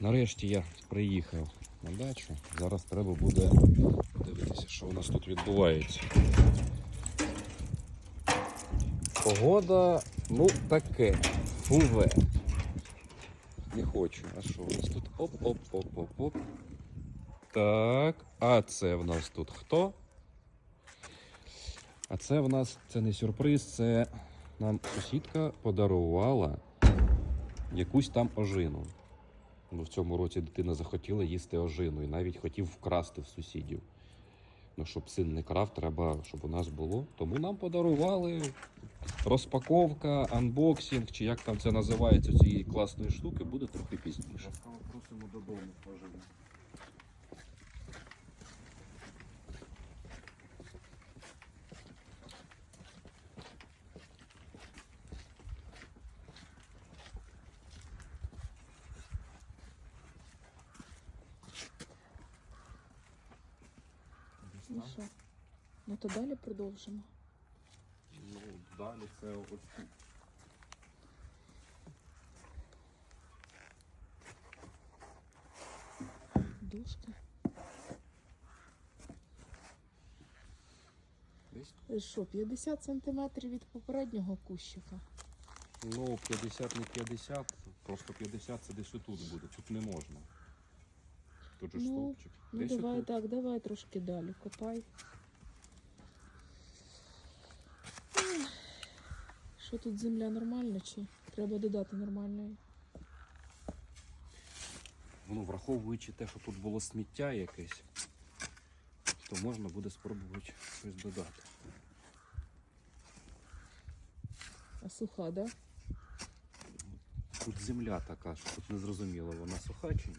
Нарешті я приїхав на дачу. Зараз треба буде подивитися, що у нас тут відбувається. Погода, ну, таке. Фуве. Не хочу. А що у нас тут? Оп-оп-оп-оп-оп. Так. А це в нас тут хто? А це в нас це не сюрприз, це нам сусідка подарувала якусь там ожину. Ну, в цьому році дитина захотіла їсти ожину і навіть хотів вкрасти в сусідів. Ну, щоб син не крав, треба, щоб у нас було. Тому нам подарували розпаковка, анбоксинг, чи як там це називається цієї класної штуки, буде трохи пізніше. Просимо додому, поживемо. Ну що? Ну то далі продовжимо. Ну, далі це ось тут. Е, Що, 50 сантиметрів від попереднього кущика? ну, 50 не 50, просто 50 це десь отут буде, тут не можна. Тут же Ну, стовпчик. Ну Десь давай отут. так, давай трошки далі. Копай. Що тут земля нормальна чи треба додати нормальної? Ну, враховуючи те, що тут було сміття якесь, то можна буде спробувати щось додати. А суха, да? Тут земля така, що тут не зрозуміло, вона суха чи ні.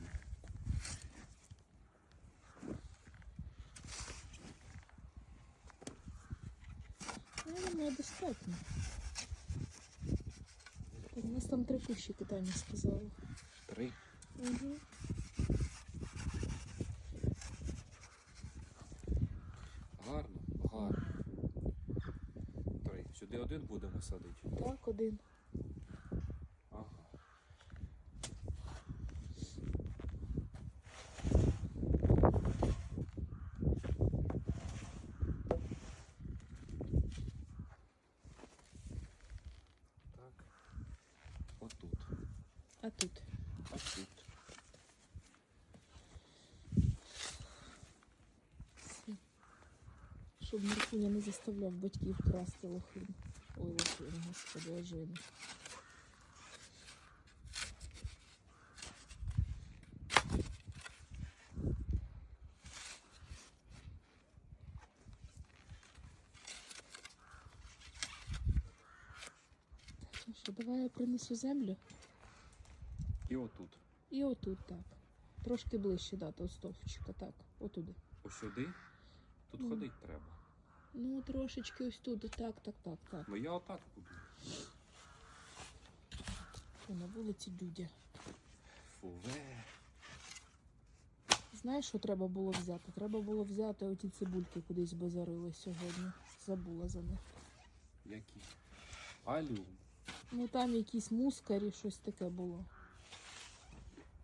Я достатньо. У нас там три кущики, Таня сказала. Три. Угу. Гарно, гарно. Три. Сюди один будемо садити. Так, один. Ага. Так. Отут. А тут. А тут. Щоб Міркуня не заставляв батьків красти лохин. Ой, лохин, господи, ожини. Що, давай я принесу землю. І отут. І отут так. Трошки ближче дати до стовпчика, так, отуди. Ось сюди. Тут Ну. ходити треба. Ну, трошечки ось тут, так, так, так, так. Ну я отак буду. Що на вулиці Дюдя. Фуве. Знаєш, що треба було взяти? Треба було взяти оті цибульки кудись базарили сьогодні. Забула за них. Які? Алюм. Ну там якісь мускарі, щось таке було.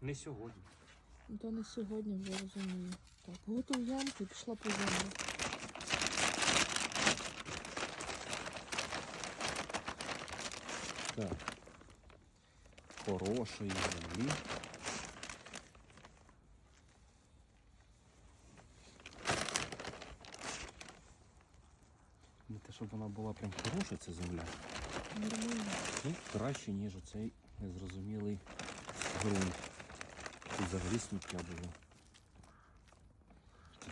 Не сьогодні. Ну то не сьогодні вже розумію. Так, готов ямку і пішла по землю. Так. Хорошої землі. Не те, щоб вона була прям хороша, ця земля. Нормально. Ну, краще, ніж оцей незрозумілий ґрунт. Тут взагалі сміття було.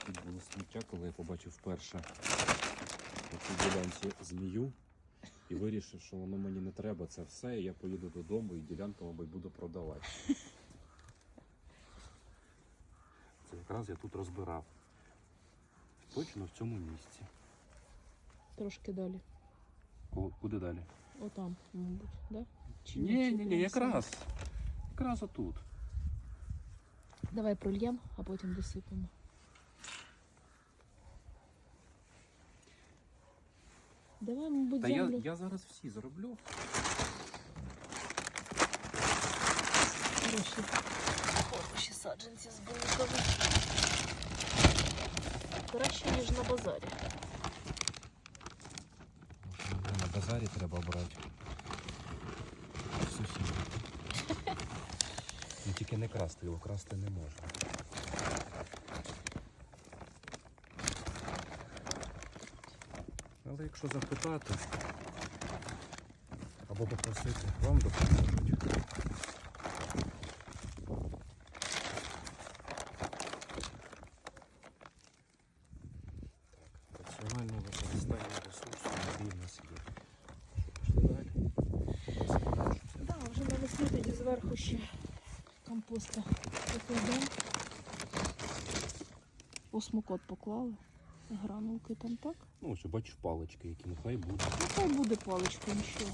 Тут було сміття, коли я побачив вперше на цій ділянці змію і вирішив, що воно мені не треба це все, і я поїду додому і ділянку, мабуть, буду продавати. Це якраз я тут розбирав. Точно в цьому місці. Трошки далі. Ку- Куди далі? Отам, мабуть, да? Чи Ні, ні, ні, якраз. Якраз отут. Давай прольем, а потом досипемо. Давай, мабуть, Та я, землю. я зараз всі зроблю. Хороші. Хороші саджанці з бунками. Краще, ніж на базарі. Ну, на базарі треба брати. Тільки не красти, його красти не можна. Але якщо запитати або попросити, вам допоможуть. Так, раціональне використання ресурсу нас є. Попросимо. Да, вже навесні тоді зверху ще покладемо. Осмокот поклали. Гранулки там так. Ну, ось бачу палички, які нехай будуть. Нехай буде паличка нічого.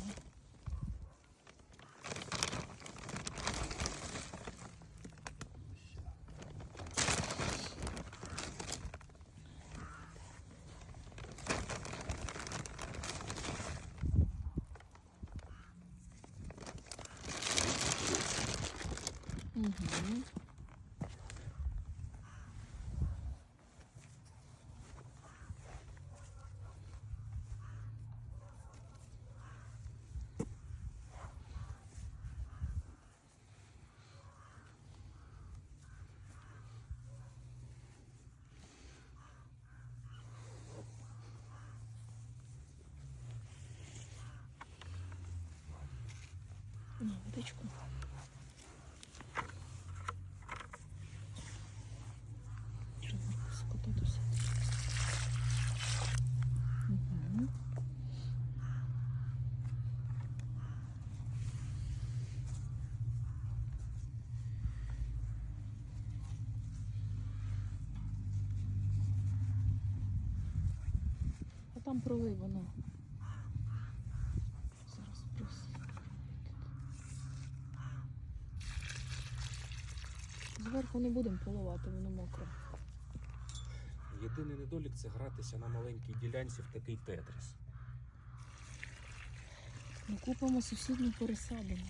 Угу. На, водичку. Там пролив воно. Зараз просить. Зверху не будемо поливати, воно мокре. Єдиний недолік це гратися на маленькій ділянці в такий тетріс. Ми купимо сусідню пересадину.